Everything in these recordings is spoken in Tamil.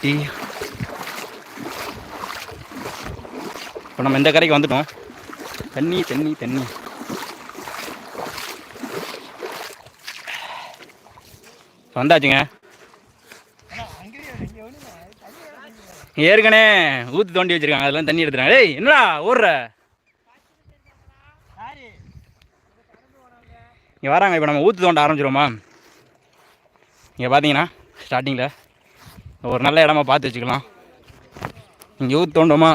சுற்றி இப்போ நம்ம இந்த கரைக்கு வந்துட்டோம். தண்ணி தண்ணி தண்ணி. வந்தாச்சுங்க. ஏற்கனவே ஊத்து தோண்டி வச்சிருக்காங்க. அதெல்லாம் தண்ணி எடுத்துறாங்க டேய் என்னடா ஓடுற? இங்கே வராங்க. இப்போ நம்ம ஊத்து தோண்ட ஆரம்பிச்சிருவோமா? இங்கே பார்த்தீங்கன்னா ஸ்டார்டிங்கில் ஒரு நல்ல இடமா பார்த்து வச்சுக்கலாம். இங்கே ஊத்து தோண்டோமா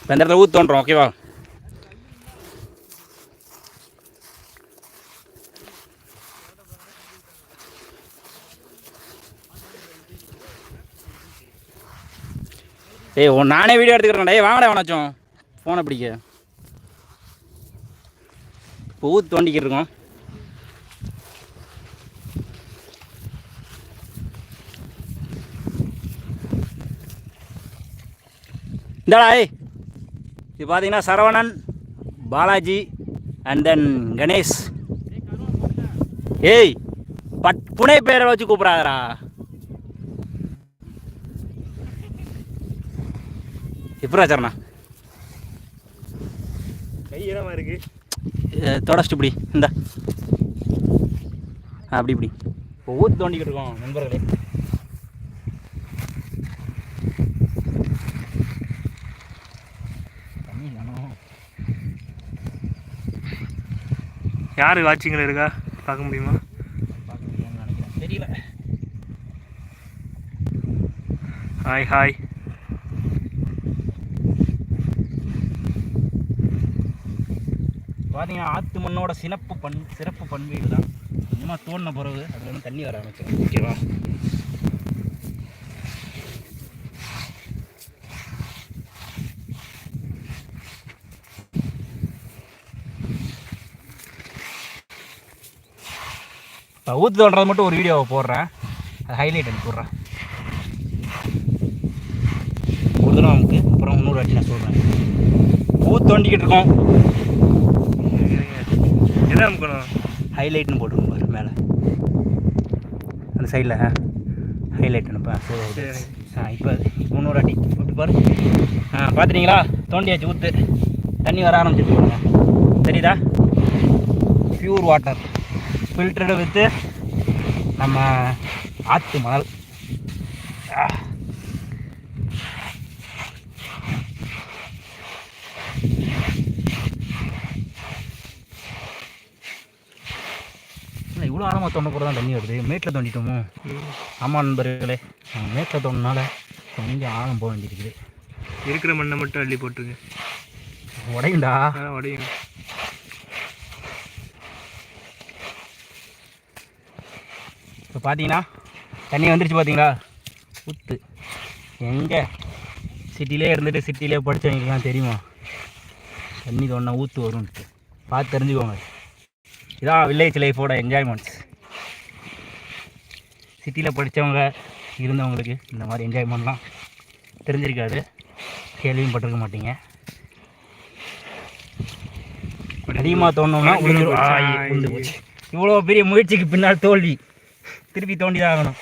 இப்போ இந்த இடத்துல ஊத்து தோன்றோம் ஓகேவா ஏய் நானே வீடியோ எடுத்துக்கிறேன் டேய் வாங்கடா வேணாச்சும் ஃபோனை பிடிக்க. இப்போ ஊத்து தோண்டிக்கிட்டு இருக்கோம். இந்தாடா ஏய். இது பார்த்தீங்கன்னா சரவணன் பாலாஜி அண்ட் தென் கணேஷ். ஏய் பட் புனை பேரை வச்சு கூப்பிடாதரா எப்படா சரணா கை ஈரமா இருக்கு தொடச்சிட்டு இப்படி இந்த. அப்படி இப்படி. இப்போ ஊத்து தோண்டிக்கிட்டு இருக்கோம் நண்பர்களே. யாரு வாட்சிங்கில் இருக்கா? பார்க்க முடியுமா? பார்க்க முடியும்னு நினைக்கிறேன். தெரியல. ஹாய் ஹாய் பார்த்தீங்கன்னா ஆற்று மண்ணோட சிறப்பு பண் சிறப்பு பண்பு இதுதான். கொஞ்சமாக தோண்டின பிறகு அதில் வந்து தண்ணி வர ஆரம்பிச்சிடும் ஓகேவா இப்போ ஊற்று தோன்றது மட்டும் ஒரு வீடியோவை போடுறேன். அது ஹைலைட் அனுப்பி போடுறேன் ஒரு தடவை நமக்கு அப்புறம் இன்னொரு வாட்டி நான் சொல்கிறேன் ஊற்று தோண்டிக்கிட்டு இருக்கோம். எதை அமுக்கணும் ஹைலைட்னு போட்டுருங்க பாரு மேலே. அந்த சைடில் ஹைலைட் அனுப்பா சரி. ஆ இப்போ இன்னொரு அடி இப்படி பாரு. ஆ பார்த்துட்டீங்களா தோண்டியாச்சு ஊற்று தண்ணி வர ஆரம்பிச்சிட்டு பாருங்க. தெரியுதா? பியூர் வாட்டர் ஃபில்டர்டு வித்து நம்ம ஆற்று மணல். இவ்வளோ ஆழமாக தோண்ட கூட தான் தண்ணி வருது. மேட்டில் தோண்டிட்டோமோ? ஆமாம் நண்பர்களே. மேட்டில் தோண்டினால கொஞ்சம் ஆழம் போக வேண்டியிருக்குது. இருக்கிற மண்ணை மட்டும் அள்ளி போட்டுருங்க. உடையுண்டா உடையும். இப்போ பார்த்தீங்கன்னா தண்ணி வந்துருச்சு பார்த்தீங்களா ஊத்து எங்கே? சிட்டிலே இருந்துட்டு சிட்டிலே படித்தவங்களுக்குலாம் தெரியுமா? தண்ணி தோண்டினா ஊற்று வரும்ன்ட்டு. பார்த்து தெரிஞ்சுக்கோங்க. இதான் வில்லேஜ் லைஃபோட என்ஜாய்மெண்ட்ஸ் சிட்டியில் படித்தவங்க இருந்தவங்களுக்கு இந்த மாதிரி என்ஜாய்மெண்ட்லாம் தெரிஞ்சிருக்காது. கேள்வியும் பட்டிருக்க மாட்டீங்க. அதிகமாக போச்சு. இவ்வளோ பெரிய முயற்சிக்கு பின்னால் தோல்வி. திருப்பி தோண்டி தான் ஆகணும்.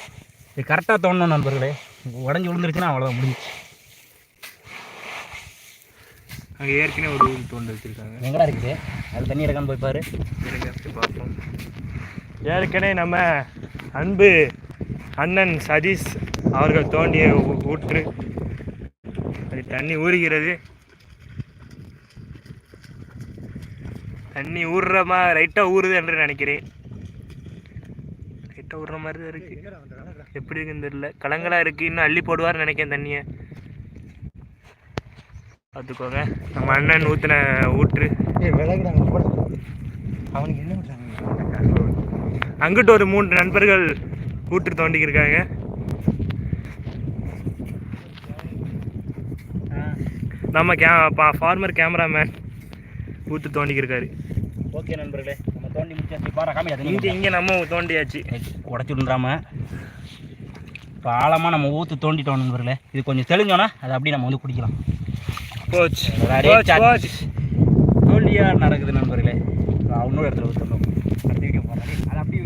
இது கரெக்டாக தோண்டணும் நண்பர்களே. உடஞ்சி விழுந்துருச்சுன்னா அவ்வளோதான் முடிஞ்சுச்சு. அங்கே ஏற்கனவே ஒரு ஊர் தோண்டு வச்சுருக்காங்க. எங்கடா இருக்குது? அது தண்ணி இருக்கான்னு போய் பாரு. பார்ப்போம். ஏற்கனவே நம்ம அன்பு அண்ணன் சதீஷ் அவர்கள் தோண்டிய ஊற்று. அது தண்ணி ஊறுகிறது. தண்ணி ஊறுற மா ரைட்டாக ஊறுது என்று நினைக்கிறேன். ரைட்டாக ஊறுற மாதிரி தான் இருக்கு. எப்படி இருக்குன்னு தெரியல. கலங்கலாக இருக்கு. இன்னும் அள்ளி போடுவார்னு நினைக்கிறேன் தண்ணியை. பார்த்துக்கோங்க. நம்ம அண்ணன் ஊற்றின ஊற்று. அவனுக்கு என்ன அங்கிட்டு ஒரு மூன்று நண்பர்கள் ஊற்று தோண்டிக்கிருக்காங்க நம்ம கே ஃபார்மர் கேமராமேன் ஊற்று தோண்டிக்கிருக்காரு ஓகே நண்பர்களே நம்ம தோண்டி முடிச்சாச்சு. பாரு காமியா இங்கே இங்கே நம்ம தோண்டியாச்சு. உடச்சி விழுந்துடாம இப்போ ஆழமாக நம்ம ஊற்று தோண்டிட்டோம் நண்பர்களே. இது கொஞ்சம் தெளிஞ்சோன்னா அதை அப்படியே நம்ம வந்து குடிக்கலாம். போச்சு. போச்சு தோல்வியாக நடக்குது நண்பர்களே. அவனோட இடத்துல ஒருத்தணும் அடுத்த வீடியோ போகிறேன் அது அப்படியே